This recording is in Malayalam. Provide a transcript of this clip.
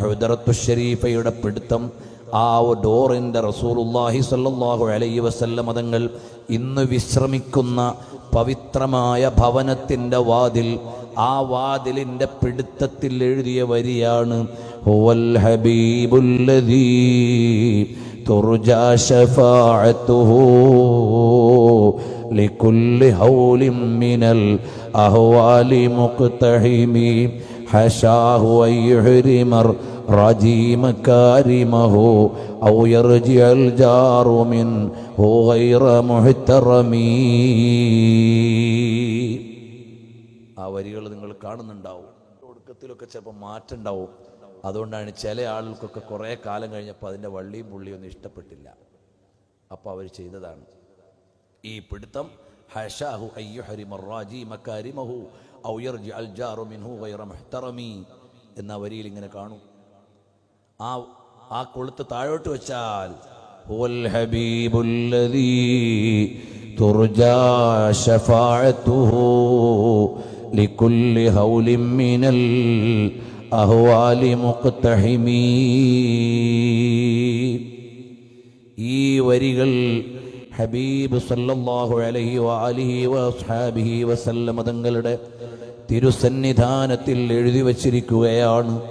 ഹുദറത്തു ഷരീഫയുടെ പിടുത്തം ആ ഡോറിൻ്റെ റസൂലുല്ലാഹി സല്ലല്ലാഹു അലൈഹി വസല്ലം മതങ്ങൾ ഇന്ന് വിശ്രമിക്കുന്ന പവിത്രമായ ഭവനത്തിൻ്റെ വാതിൽ ആ വാതിലിൻ്റെ പിടുത്തത്തിൽ എഴുതിയ വരിയാണ് ഹുവൽ ഹബീബുല്ലദീ തുർജാ ശഫാഅത്തുഹു لكل هول من الأهوال مقتحم حشاه أن يحرم الرجي مكارمه أو يرجع الجار منه غير محترم ആ വരികൾ നിങ്ങൾ കാണുന്നുണ്ടാവും ഒടുക്കത്തിലൊക്കെ ചിലപ്പോൾ മാറ്റം ഉണ്ടാവും അതുകൊണ്ടാണ് ചില ആളുകൾക്കൊക്കെ കുറേ കാലം കഴിഞ്ഞപ്പോൾ അതിൻ്റെ വള്ളിയും പുള്ളിയും ഒന്നും ഇഷ്ടപ്പെട്ടില്ല അപ്പോൾ അവർ ചെയ്തതാണ് ഈ പിടുത്തം ഹഷാഹു അയ്യുഹരിമറാജി മക്കാരിമഹു ഔ യർജി അൽ ജാറു മിൻഹു ഗൈറ മുഹ്തറമി എന്ന വരിയിൽ ഇങ്ങനെ കാണും ആ ആ കൊളുത്ത് താഴോട്ട് വെച്ചാൽ ഈ വരികൾ ഹബീബ് സല്ലല്ലാഹു അലൈഹി വഅലിഹി വസ്ഹാബിഹി വസല്ലമ തങ്ങളുടെ തിരുസന്നിധാനത്തിൽ എഴുതി വച്ചിരിക്കുകയാണ്.